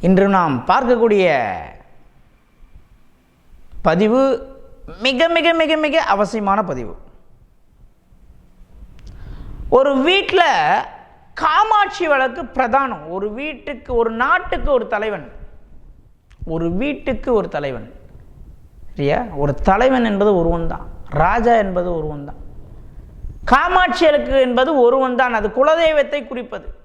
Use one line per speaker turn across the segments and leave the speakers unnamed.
இன்று நாம் பார்க்கக்கூடிய பதிவு மிக மிக மிக மிக அவசியமான பதிவு. ஒரு வீட்டில் காமாட்சி வழக்கு பிரதானம். ஒரு வீட்டுக்கு ஒரு நாட்டுக்கு ஒரு தலைவன். ஒரு வீட்டுக்கு ஒரு தலைவன். சரியா? ஒரு தலைவன் என்பது ஒருவன் தான். ராஜா என்பது ஒருவன் தான். காமாட்சியலுக்கு என்பது ஒருவன் தான். அது குலதெய்வத்தை குறிப்பது.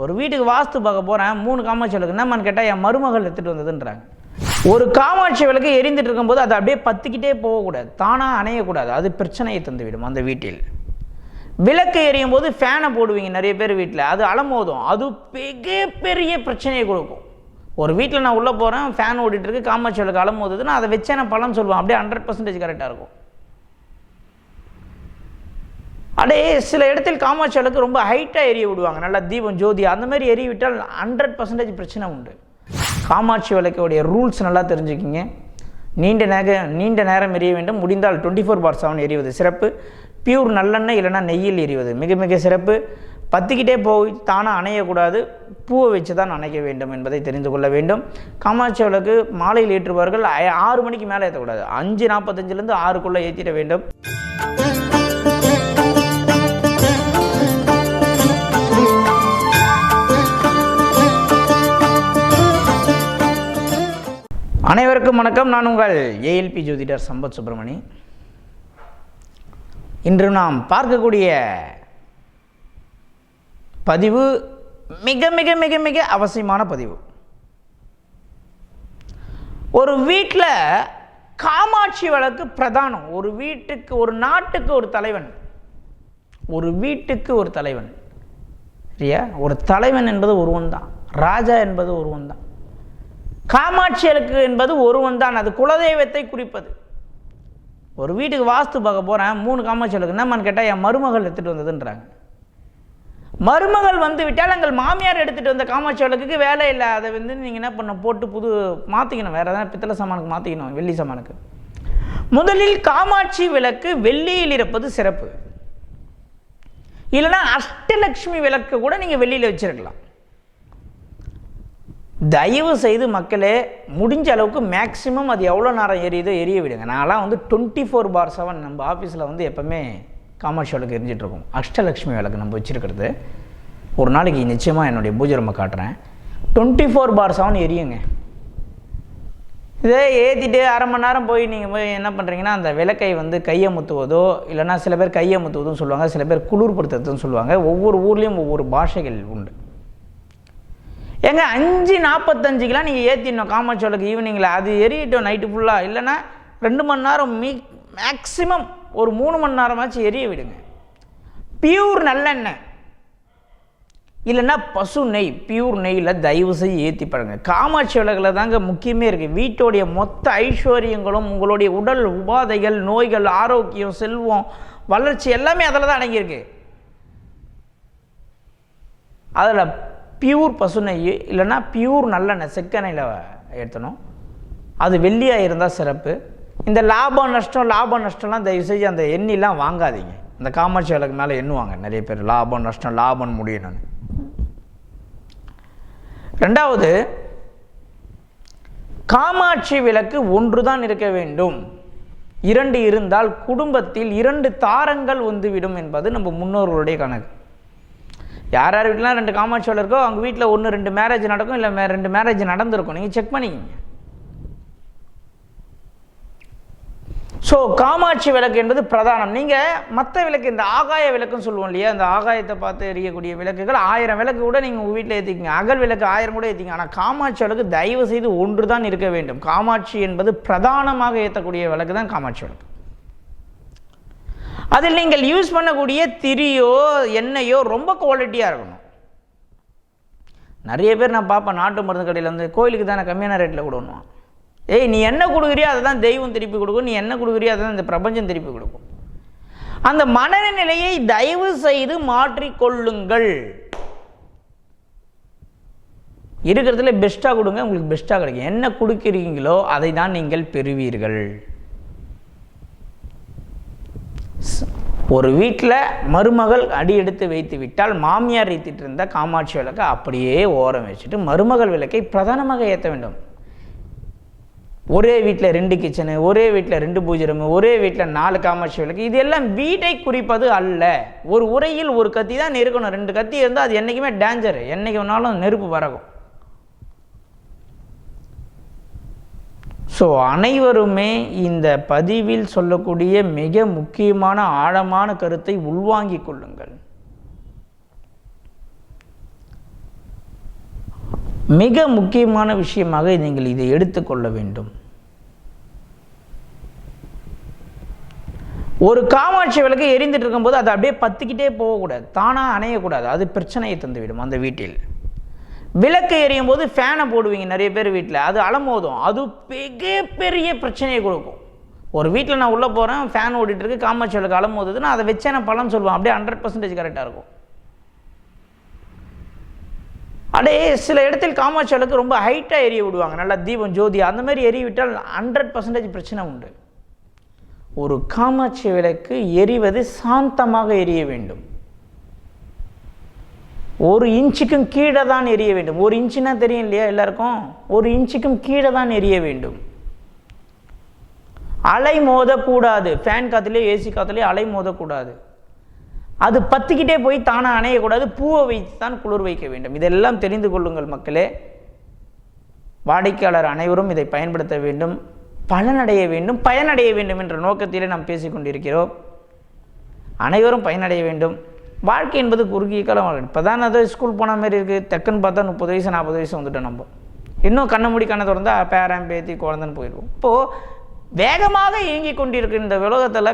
ஒரு வீட்டுக்கு வாஸ்து பார்க்க போகிறேன் மூணு காமாட்சி விளக்கு. என்னம்மான்னு கேட்டால் என் மருமகள் எடுத்துகிட்டு வந்ததுன்றாங்க. ஒரு காமாட்சி விளக்கு எரிந்துட்டு இருக்கும்போது அது அப்படியே பற்றிக்கிட்டே போகக்கூடாது. தானாக அணையக்கூடாது. அது பிரச்சனையை தந்துவிடும் அந்த வீட்டில். விளக்கு எரியும் போது ஃபேனை போடுவீங்க நிறைய பேர் வீட்டில் அது அலமோதும். அது மிகப்பெரிய பிரச்சனையை கொடுக்கும். ஒரு வீட்டில் நான் உள்ளே போகிறேன் ஃபேன் ஓடிட்டு இருக்கு காமாட்சி விளக்கு அலமோதுது நான் அதை வச்சே நான் பலன் சொல்லுவேன். அப்படியே ஹண்ட்ரட் பர்சன்டேஜ் கரெக்டாக இருக்கும். அடே சில இடத்தில் காமாட்சி விளக்கு ரொம்ப ஹைட்டாக எரிய விடுவாங்க. நல்லா தீபம் ஜோதி அந்த மாதிரி எரிய விட்டால் ஹண்ட்ரட் பர்சன்டேஜ் பிரச்சனை உண்டு. காமாட்சி விளக்கோடைய ரூல்ஸ் நல்லா தெரிஞ்சுக்கிங்க. நீண்ட நேரம் நீண்ட நேரம் எரிய வேண்டும். முடிந்தால் டுவெண்ட்டி ஃபோர் பார் செவன் எரிவது சிறப்பு. பியூர் நல்லெண்ணெய் இல்லைன்னா நெய்யில் எரிவது மிக மிக சிறப்பு. பற்றிக்கிட்டே போய் தானாக அணையக்கூடாது. பூவை வச்சு தான் அணைக்க வேண்டும் என்பதை தெரிந்து கொள்ள வேண்டும். காமாட்சி விளக்கு மாலையில் ஏற்றுபவர்கள் ஆறு மணிக்கு மேலே ஏற்றக்கூடாது. அஞ்சு நாற்பத்தஞ்சிலேருந்து ஆறுக்குள்ளே ஏற்றிட வேண்டும். அனைவருக்கும் வணக்கம். நான் உங்கள் ஏஎல்பி ஜோதிடர் சம்பத் சுப்பிரமணி. இன்று நாம் பார்க்கக்கூடிய பதிவு மிக மிக மிக மிக அவசியமான பதிவு. ஒரு வீட்டில் காமாட்சி வழக்கு பிரதானம். ஒரு வீட்டுக்கு ஒரு நாட்டுக்கு ஒரு தலைவன். ஒரு வீட்டுக்கு ஒரு தலைவன். சரியா? ஒரு தலைவன் என்பது ஒருவன் தான் ராஜா என்பது ஒருவன் தான் காமாட்சி விளக்கு என்பது ஒருவன் தான். அது குலதெய்வத்தை குறிப்பது. ஒரு வீட்டுக்கு வாஸ்து பார்க்க போகிறேன் மூணு காமாட்சி விளக்கு என்னம்மான்னு கேட்டால் என் மருமகள் எடுத்துகிட்டு வந்ததுன்றாங்க. மருமகள் வந்து விட்டால் எங்கள் மாமியார் எடுத்துகிட்டு வந்த காமாட்சி விளக்குக்கு வேலை இல்லை. அதை வந்து நீங்கள் என்ன பண்ண போட்டு புது மாற்றிக்கணும் வேறு எதனா பித்தளை சாமானுக்கு மாற்றிக்கணும் வெள்ளி சாமானுக்கு. முதலில் காமாட்சி விளக்கு வெள்ளியில் இருப்பது சிறப்பு. இல்லைன்னா அஷ்டலக்ஷ்மி விளக்கு கூட நீங்கள் வெளியில் வச்சிருக்கலாம். தயவு செய்து மக்களே முடிஞ்ச அளவுக்கு மேக்ஸிமம் அது எவ்வளோ நேரம் எரியுதோ எரிய விடுங்க. நான்லாம் வந்து டுவெண்ட்டி ஃபோர் பார் செவன் நம்ம ஆஃபீஸில் வந்து எப்போவுமே காமாட்சி விளக்கு எரிஞ்சிட்ருக்கோம் அஷ்டலக்ஷ்மி விளக்கு நம்ம வச்சுருக்கிறது. ஒரு நாளைக்கு நிச்சயமாக என்னுடைய பூஜை ரொம்ப காட்டுறேன். டுவெண்ட்டி ஃபோர் பார் செவன் எரியுங்க. இதே ஏற்றிட்டு அரை மணி நேரம் போய் நீங்கள் போய் என்ன பண்ணுறீங்கன்னா அந்த விளக்கை வந்து கையமுத்துவதோ இல்லைனா சில பேர் கையமுத்துவதும் சொல்லுவாங்க சில பேர் குளிர்படுத்துறதுன்னு சொல்லுவாங்க. ஒவ்வொரு ஊர்லேயும் ஒவ்வொரு பாஷைகள் உண்டு. ஏங்க அஞ்சு நாற்பத்தஞ்சுக்கெலாம் நீங்கள் ஏற்றிடணும் காமாட்சி விளக்கு ஈவினிங்கில் அது எரியட்டும் நைட்டு ஃபுல்லாக இல்லைன்னா ரெண்டு மணி நேரம் மீ மேக்ஸிமம் ஒரு மூணு மணி நேரமாச்சும் எரிய விடுங்க. பியூர் நல்லெண்ணெய். இல்லைன்னா பசு நெய். பியூர் நெய்யில் தயவு செய்து ஏற்றி பாருங்க காமாட்சி விளக்கில் தாங்க முக்கியமே இருக்குது வீட்டோடைய மொத்த ஐஸ்வர்யங்களும் உங்களுடைய உடல் உபாதைகள் நோய்கள் ஆரோக்கியம் செல்வம் வளர்ச்சி எல்லாமே அதில் தான் அடங்கியிருக்கு. அதில் பியூர் பசு நெய் இல்லைன்னா பியூர் நல்லெண்ணெய் செக்கெண்ணெயில் ஏற்றணும். அது வெள்ளியாக இருந்தால் சிறப்பு. இந்த லாபம் நஷ்டம் லாபம் நஷ்டம்லாம் தயவு செஞ்சு அந்த எண்ணெயெலாம் வாங்காதீங்க. இந்த காமாட்சி விளக்கு மேலே எண்ணுவாங்க நிறைய பேர் லாபம் நஷ்டம் லாபம் முடியணும்னு. ரெண்டாவது காமாட்சி விளக்கு ஒன்று தான் இருக்க வேண்டும். இரண்டு இருந்தால் குடும்பத்தில் இரண்டு தாரங்கள் வந்துவிடும் என்பது நம்ம முன்னோர்களுடைய கணக்கு. யார் யார் வீட்டிலாம் ரெண்டு காமாட்சி விளக்கு இருக்கோ அவங்க வீட்டில் ஒன்று ரெண்டு மேரேஜ் நடக்கும் இல்லை ரெண்டு மேரேஜ் நடந்திருக்கும். நீங்கள் செக் பண்ணிக்கிங்க. ஸோ காமாட்சி விளக்கு என்பது பிரதானம். நீங்கள் மற்ற விளக்கு இந்த ஆகாய விளக்குன்னு சொல்லுவோம் இல்லையா? அந்த ஆகாயத்தை பார்த்து எரியக்கூடிய விளக்குகள் ஆயிரம் விளக்கு கூட நீங்கள் உங்கள் வீட்டில் ஏற்றிக்கிங்க அகல் விளக்கு ஆயிரம் கூட ஏற்றிங்க ஆனால் காமாட்சி விளக்கு தயவு செய்து ஒன்று தான் இருக்க வேண்டும். காமாட்சி என்பது பிரதானமாக ஏற்றக்கூடிய விளக்கு தான் காமாட்சி விளக்கு. அதில் நீங்கள் யூஸ் பண்ணக்கூடிய திரியோ எண்ணெயோ ரொம்ப குவாலிட்டியாக இருக்கணும். நிறைய பேர் நான் பார்ப்பேன் நாட்டு மருந்து கடையில் வந்து கோயிலுக்கு தானே கம்மியான ரேட்டில் கொடுக்கணும் ஏய் நீ என்ன கொடுக்குறியோ அதை தான் தெய்வம் திருப்பி கொடுக்கும் நீ என்ன கொடுக்குறியோ அதை தான் இந்த பிரபஞ்சம் திருப்பி கொடுக்கும். அந்த மனநிலையை தயவு செய்து மாற்றிக்கொள்ளுங்கள். இருக்கிறதுல பெஸ்ட்டாக கொடுங்க உங்களுக்கு பெஸ்ட்டாக கிடைக்கும். என்ன கொடுக்குறீங்களோ அதை தான் நீங்கள் பெறுவீர்கள். ஒரு வீட்டில் மருமகள் அடி எடுத்து வைத்து விட்டால் மாமியார் ஏற்றிட்டு இருந்த காமாட்சி விளக்கை அப்படியே ஓரம் வச்சுட்டு மருமகள் விளக்கை பிரதானமாக ஏற்ற வேண்டும். ஒரே வீட்டில் ரெண்டு கிச்சனு ஒரே வீட்டில் ரெண்டு பூஜை ரூமு ஒரே வீட்டில் நாலு காமாட்சி விளக்கு. இது எல்லாம் வீட்டை குறிப்பது அல்ல. ஒரு உரையில் ஒரு கத்தி தான் இருக்கணும். ரெண்டு கத்தி இருந்தால் அது என்றைக்குமே டேஞ்சர் என்றைக்கு வேணாலும் நெருப்பு பறக்கும் ஸோ அனைவருமே இந்த பதிவில் சொல்லக்கூடிய மிக முக்கியமான ஆழமான கருத்தை உள்வாங்கிக் கொள்ளுங்கள். மிக முக்கியமான விஷயமாக நீங்கள் இதை எடுத்துக்கொள்ள வேண்டும். ஒரு காமாட்சி விளக்கு எரிந்துட்டு இருக்கும்போது அது அப்படியே பத்திக்கிட்டே போகக்கூடாது. தானாக அணையக்கூடாது. அது பிரச்சனையை தந்துவிடும் அந்த வீட்டில். விளக்கு எரியும் போது ஃபேனை போடுவீங்க நிறைய பேர் வீட்டில் அது அலமோதும் அது மிகப்பெரிய பிரச்சனையை கொடுக்கும். ஒரு வீட்டில் நான் உள்ளே போகிறேன் ஃபேன் ஓடிட்டுருக்கு காமாட்சி விளக்கு அலமோதுது நான் அதை வச்சே நான் பலன் சொல்லுவேன். அப்படியே ஹண்ட்ரட் பர்சன்டேஜ் கரெக்டாக இருக்கும். அப்படியே சில இடத்தில் காமாட்சி விளக்கு ரொம்ப ஹைட்டாக எரிய விடுவாங்க. நல்லா தீபம் ஜோதி அந்த மாதிரி எரிய விட்டால் ஹண்ட்ரட் பர்சன்டேஜ் பிரச்சனை உண்டு. ஒரு காமாட்சி விளக்கு எரிவது சாந்தமாக எரிய வேண்டும். ஒரு இன்ச்சுக்கும் கீழே தான் எரிய வேண்டும். ஒரு இன்ச்சுனா தெரியும் இல்லையா எல்லாருக்கும்? ஒரு இன்ச்சுக்கும் கீழே தான் எரிய வேண்டும். அலை மோதக்கூடாது. ஃபேன் காற்றுலேயே ஏசி காற்றுலேயே அலை மோதக்கூடாது. அது பத்திக்கிட்டே போய் தானாக அணையக்கூடாது. பூவை வைத்து தான் குளிர் வைக்க வேண்டும். இதெல்லாம் தெரிந்து கொள்ளுங்கள் மக்களே. வாடிக்கையாளர் அனைவரும் இதை பயன்படுத்த வேண்டும். பலனடைய வேண்டும். பயனடைய வேண்டும் என்ற நோக்கத்திலே நாம் பேசிக்கொண்டிருக்கிறோம். அனைவரும் பயனடைய வேண்டும். வாழ்க்கை என்பது குறுகிய காலம் வாழ்க்கை. இப்போ தான் அது ஸ்கூல் போன மாதிரி இருக்குது தெக்குன்னு பார்த்தா முப்பது வயசு நாற்பது வயசு வந்துட்டோம் நம்ம. இன்னும் கண்ணை மூடி கண்ணை திறந்தா பேரன் பேத்தி குழந்தைன்னு போயிடுவோம். இப்போது வேகமாக இயங்கி கொண்டிருக்கிற இந்த உலகத்தில்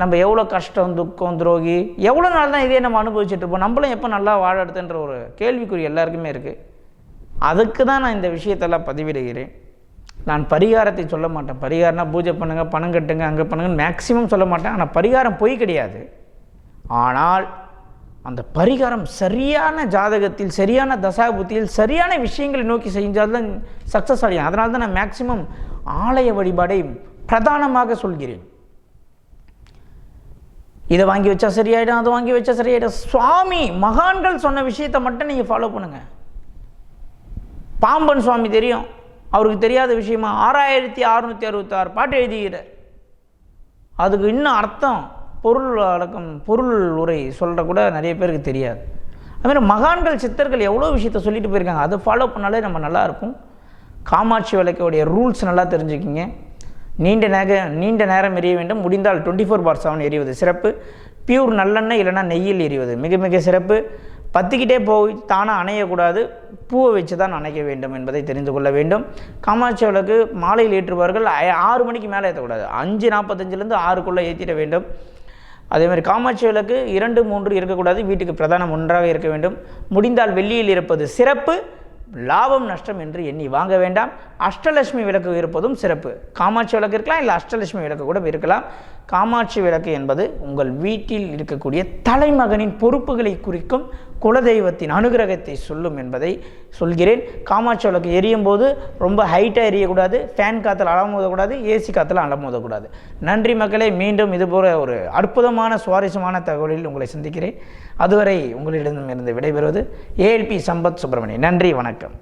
நம்ம எவ்வளோ கஷ்டம் துக்கம் துரோகி எவ்வளோ நாள் தான் இதே நம்ம அனுபவிச்சுட்டு இருப்போம். நம்மளும் எப்போ நல்லா வாழறதுன்ற ஒரு கேள்விக்குறி எல்லாருக்குமே இருக்குது அதுக்கு தான் நான் இந்த விஷயத்தெல்லாம் பதிவிடுகிறேன். நான் பரிகாரத்தை சொல்ல மாட்டேன். பரிகாரம்னா பூஜை பண்ணுங்கள் பணம் கட்டுங்க அங்கே பண்ணுங்கன்னு மேக்ஸிமம் சொல்ல மாட்டேன். ஆனால் பரிகாரம் பொய் கிடையாது. ஆனால் அந்த பரிகாரம் சரியான ஜாதகத்தில் சரியான தசாபுத்தியில் சரியான விஷயங்களை நோக்கி செஞ்சால் தான் சக்ஸஸ் அடையும். அதனால தான் நான் மேக்சிமம் ஆலய வழிபாடை பிரதானமாக சொல்கிறேன். இதை வாங்கி வச்சா சரியாயிடும் அதை வாங்கி வச்சா சரியாயிடும். சுவாமி மகான்கள் சொன்ன விஷயத்தை மட்டும் நீங்கள் ஃபாலோ பண்ணுங்கள் பாம்பன் சுவாமி தெரியும். அவருக்கு தெரியாத விஷயமா ஆறாயிரத்தி அறுநூற்றி அறுபத்தாறு பாட்டு எழுதுகிறார் அதுக்கு இன்னும் அர்த்தம். பொருள் அடக்கம் பொருள் உரை சொல்கிற கூட நிறைய பேருக்கு தெரியாது. அதுமாதிரி மகான்கள் சித்தர்கள் எவ்வளோ விஷயத்த சொல்லிட்டு போயிருக்காங்க. அதை ஃபாலோ பண்ணாலே நம்ம நல்லா இருக்கும். காமாட்சி விளக்கோடைய ரூல்ஸ் நல்லா தெரிஞ்சுக்கிங்க. நீண்ட நேரம் நீண்ட நேரம் எரிய வேண்டும். முடிந்தால் டுவெண்ட்டி ஃபோர் பார் செவன் எரிவது. சிறப்பு. பியூர் நல்லெண்ணெய் இல்லைன்னா நெய்யில் எரிவது. மிக மிக சிறப்பு. பத்திக்கிட்டே போய் தானாக அணையக்கூடாது. பூவை வச்சு தான் அணைக்க வேண்டும் என்பதை தெரிந்து கொள்ள வேண்டும். காமாட்சி விளக்கு மாலையில் ஏற்றுவார்கள் ஆறு மணிக்கு மேலே ஏற்றக்கூடாது. அஞ்சு நாற்பத்தஞ்சிலேருந்து ஆறுக்குள்ளே ஏற்றிட வேண்டும். அதே மாதிரி காமாட்சி விளக்கு இரண்டு மூன்று இருக்கக்கூடாது. வீட்டுக்கு பிரதானம் ஒன்றாக இருக்க வேண்டும். முடிந்தால் வெள்ளியில் இருப்பது சிறப்பு. லாபம் நஷ்டம் என்று எண்ணி வாங்க வேண்டாம். அஷ்டலட்சுமி விளக்கு இருப்பதும் சிறப்பு. காமாட்சி விளக்கு இருக்கலாம் இல்லை அஷ்டலட்சுமி விளக்கு கூட இருக்கலாம். காமாட்சி விளக்கு என்பது உங்கள் வீட்டில் இருக்கக்கூடிய தலைமகனின் பொறுப்புகளை குறிக்கும் குலதெய்வத்தின் அனுகிரகத்தை சொல்லும் என்பதை சொல்கிறேன். காமாட்சி விளக்கு எரியும் போது ரொம்ப ஹைட்டாக எரியக்கூடாது ஃபேன் காற்றுல அலமோதக்கூடாது ஏசி காற்றுல அலமோதக்கூடாது நன்றி மக்களே மீண்டும் இதுபோல ஒரு அற்புதமான சுவாரஸ்யமான தகவலில் உங்களை சந்திக்கிறேன். அதுவரை உங்களிடமிருந்து விடைபெறுவது ஏஎல்பி சம்பத் சுப்பிரமணியன். நன்றி வணக்கம்.